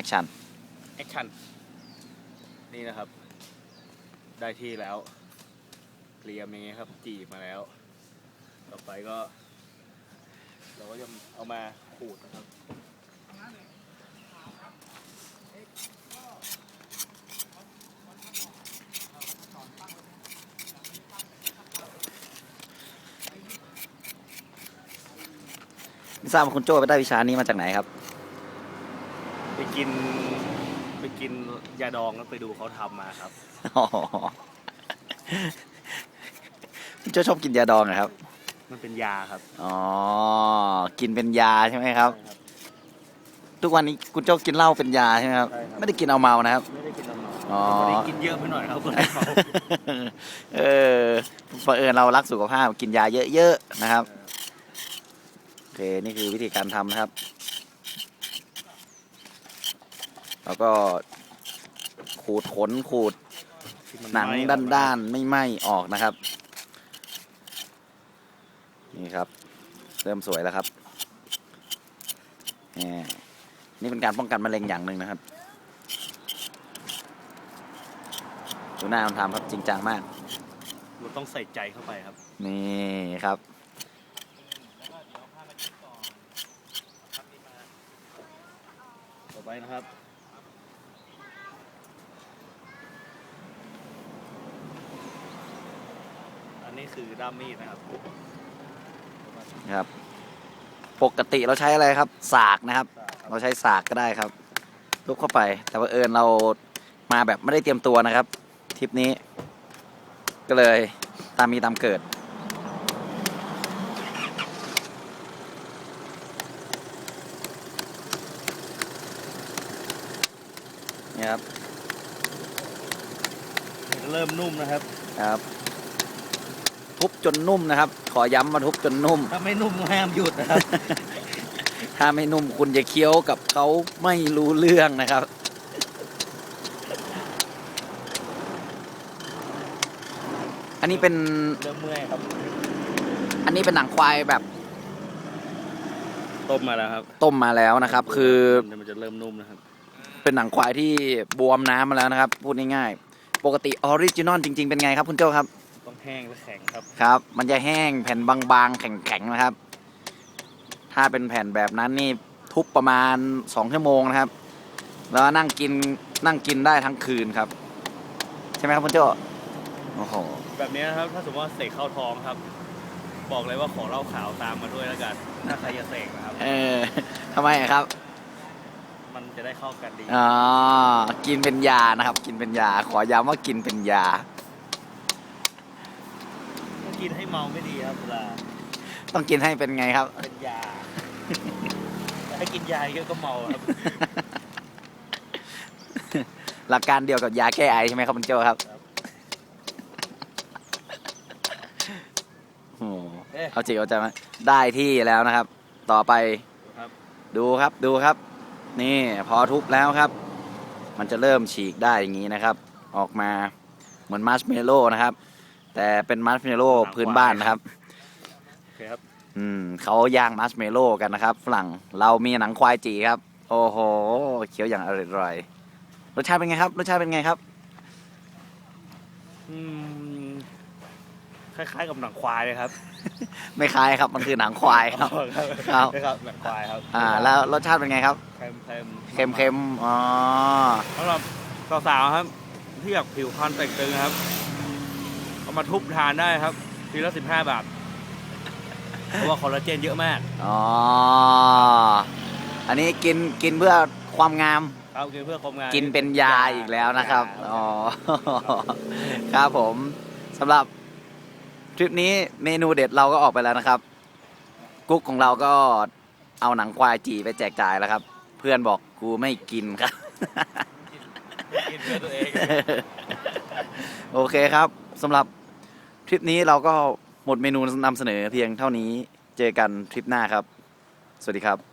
อคชั่นแอคชั่นนี่นะครับ ได้ที่แล้วเตรียมอย่างเงี้ยครับจีบมาแล้ว ต่อไปก็ เราก็จะเอามาขูดนะครับไม่ทราบว่าคุณโจ้ไปได้วิชานี้มาจากไหนครับไป กิน ไปกินยาดองแล้วไปดูเขาทำมาครับ อ๋อคุณโจ้ชอบกินยาดองเหรอครับ มันเป็นยาครับอ๋อ กินเป็นยาใช่ไหมครับใช่ครับทุกวันนี้คุณโจ้กินเหล้าเป็นยาใช่ไหมครับ ใช่ครับ ไม่ได้กินเอาเมานะครับ ไม่ได้กินน้ำมันอ๋อพอดีกินเยอะไปหน่อยครับคนเขาเออเผอิญเรารักสุขภาพกินยาเยอะๆนะครับ โอเค นี่คือวิธีการทำนะครับ แล้วก็ขูดขนขูดที่มัหนังไหม้ด้านๆไม่ไหม้ออกนะครับ นี่ครับ เริ่มสวยแล้วครับแหมนี่เป็นการป้องกันมะเร็งอย่างหนึ่งนะครับดูหน้ามันทำครับจริงจังมากเราต้องใส่ใจเข้าไปครับ นี่ครับต่อไปนะครับ นนี้คือด้ามมีดนะครับนะครับ ปกติเราใช้อะไรครับ สากนะครับ เราใช้สากก็ได้ครับลุกเข้าไป แต่ว่าเอิญเรามาแบบไม่ได้เตรียมตัวนะครับทริปนี้ ก็เลยตามมีตามเกิดนี่ครับเริ่มนุ่มนะครับ ครับ ทุบจนนุ่มนะครับ ขอย้ำมาทุบจนนุ่ม ถ้าไม่นุ่มห้ามหยุดนะครับ ถ้าไม่นุ่มคุณจะเคี้ยวกับเขาไม่รู้เรื่องนะครับ อันนี้เป็นเริ่มเมื่อยครับ อันนี้เป็นหนังควายแบบต้มมาแล้วครับต้มมาแล้วนะครับ คือเดี๋ยวมันจะเริ่มนุ่มนะครับ เป็นหนังควายที่บวมน้ำมาแล้วนะครับ พูดง่ายๆ ปกติออริจินอลจริง ๆ เป็นไงครับคุณโจ้ครับต้อง แห้งและแข็งครับ ครับ มันจะแห้งแผ่นบางๆ แข็งๆนะครับ ถ้าเป็นแผ่นแบบนั้นนี่ทุบประมาณสองชั่วโมงนะครับ แล้วนั่งกินนั่งกินได้ทั้งคืนครับ ใช่ไหมครับคุณโจ้โอ้โหแบบนี้นะครับถ้าสมมติว่าเสกเข้าท้องครับ บอกเลยว่าขอเหล้าขาวตามมาด้วยแล้วกันถ้าใครจะเสกนะครับ เออทำไมอะครับ มันจะได้เข้ากันดี อ๋อ กินเป็นยานะครับ กินเป็นยา ขอย้ำว่ากินเป็นยาถ้า กินให้เมาไม่ดีครับเวลาต้องกินให้เป็นไงครับ เป็นยาแต่ถ้ากินยาเยอะก็เมาครับหลักการเดียวกับยาแก้ไอใช่ไหมครับคุณโจครับครับโอ้โหเอ๊ะ เอาจริงเอาใจไหมได้ที่แล้วนะครับ ต่อไปครับ ดูครับดูครับ นี่พอทุบแล้วครับ มันจะเริ่มฉีกได้อย่างนี้นะครับ ออกมาเหมือนมาร์ชเมลโล่นะครับ แต่เป็นมาร์ชเมลโล่พื้นบ้านนะครับโอเคครับอืมเขาย่างมาร์ชเมลโล่กันนะครับ ฝรั่งเรามีหนังควายจีครับ โอ้โหเคี้ยวอย่างอร่อยๆรสชาติเป็นไงครับ รสชาติเป็นไงครับ อืมคล้ายๆกับหนังควายเลยครับไม่คล้ายครับมันคือหนังควายครับ ครับครับนะครับหนังควายครับอ่า แล้วรสชาติเป็นไงครับเค็มเค็มเค็มเค็มๆอ๋อ สำหรับสาวๆครับที่อยากผิวพรรณแต่งตึงครับ เอามาทุบทานได้ครับทีละสิบห้าบาทเพราะว่าคอลลาเจนเยอะมากอ๋อ อันนี้กินกินเพื่อความงาม ครับกินเพื่อความงามกินเป็นยาอีกแล้วนะครับยาอ๋อ ครับผมสำหรับทริปนี้เมนูเด็ดเราก็ออกไปแล้วนะครับ กุ๊กของเราก็เอาหนังควายจีไปแจกจ่ายแล้วครับ เพื่อนบอกกูไม่กินครับ กินเพื่อตัวเอง โอเคครับสำหรับ ทริปนี้เราก็หมดเมนูนำเสนอเพียงเท่านี้เจอกันทริปหน้าครับ สวัสดีครับ